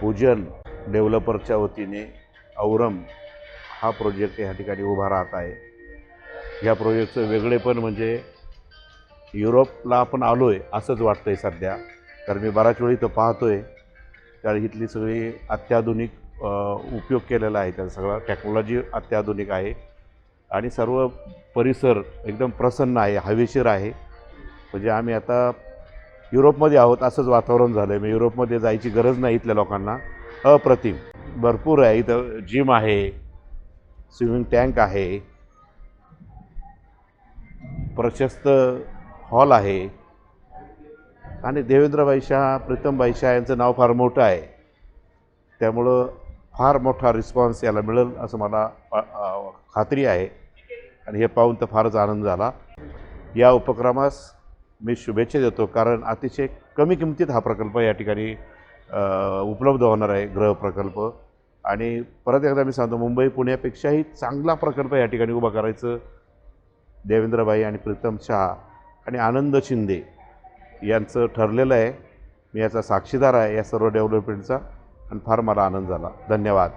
भूजन डेव्हलपरच्या वतीने औरम हा प्रोजेक्ट या ठिकाणी उभा राहत आहे. या प्रोजेक्टचं वेगळेपण म्हणजे युरोपला आपण आलो आहे असंच वाटतं आहे सध्या. कारण मी बराच वेळी इथं पाहतो आहे कारण इथली सगळी अत्याधुनिक उपयोग केलेला आहे. त्याचा सगळा टेक्नॉलॉजी अत्याधुनिक आहे. आणि सर्व परिसर एकदम प्रसन्न आहे हवेशीर आहे. म्हणजे आम्ही आता युरोपमध्ये आहोत असंच वातावरण झालं आहे मी युरोपमध्ये जायची गरज नाही इथल्या लोकांना. अप्रतिम. भरपूर आहे. इथं जिम आहे. स्विमिंग टँक आहे. प्रशस्त हॉल आहे. आणि देवेंद्रबाई शाह प्रीतमबाई शाह यांचं नाव फार मोठं आहे. त्यामुळं फार मोठा रिस्पॉन्स याला मिळेल असं मला खात्री आहे. आणि हे पाहून तर फारच आनंद झाला. या उपक्रमास मी शुभेच्छा देतो कारण अतिशय कमी किमतीत हा प्रकल्प या ठिकाणी उपलब्ध होणार आहे ग्रह प्रकल्प. आणि परत एकदा मी सांगतो मुंबई पुण्यापेक्षाही चांगला प्रकल्प या ठिकाणी उभा करायचं. देवेंद्रबाई आणि प्रीतम शाह आणि आनंद शिंदे यांचं ठरलेलं आहे. मी याचा साक्षीदार आहे या सर्व डेव्हलपमेंटचा आणि फार मला आनंद झाला. धन्यवाद.